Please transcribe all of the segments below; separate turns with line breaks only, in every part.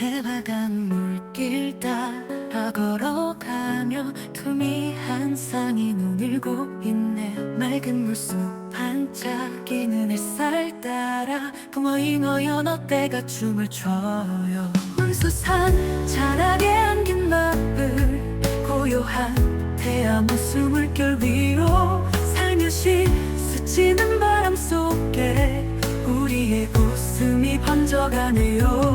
태화강 물길 따라 걸어가며 투미한 상이 눈일고 있네 맑은 물속 반짝이는 햇살 따라 붕어이 너여 너때가 춤을 춰요. 문수산 자락에 안긴 마을 고요한 태아무 숨을결 위로 살며시 스치는 바람 속에 우리의 웃음이 번져가네요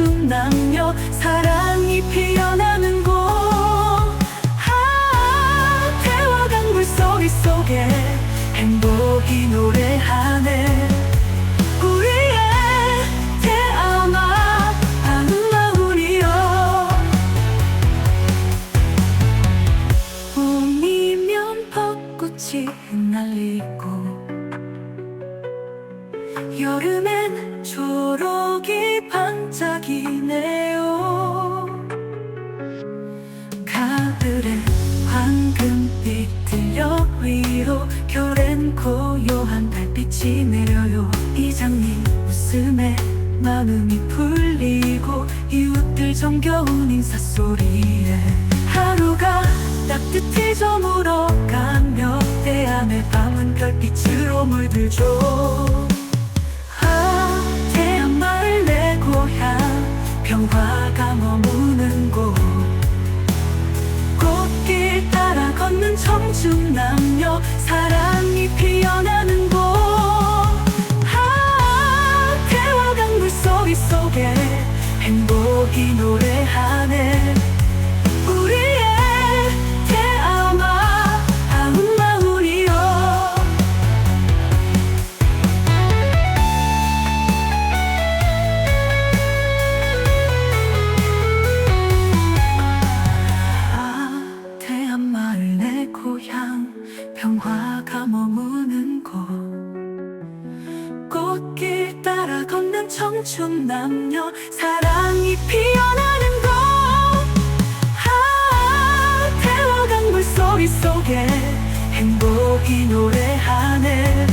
남녀 사랑이 피어나는 곳. 아, 태화강 물소리 속에 행복이 노래하네. 우리의 태아마 아름마을이여. 봄이면 벚꽃이 흩날리고 여름엔 초록이 반짝이네요. 가을엔 황금빛 들려 위로 겨울엔 고요한 달빛이 내려요. 이장님 웃음에 마음이 풀리고 이웃들 정겨운 인사소리에 하루가 따뜻히 저물어가며 태양의 밤은 별빛으로 물들죠 청춘 남녀 사랑이 피어나는 곳. 아, 태화강 물소리 속에 행복이 노래하 머무는 곳. 꽃길 따라 걷는 청춘 남녀. 사랑이 피어나는 곳. 아 태화강 물소리 속에 행복이 노래하네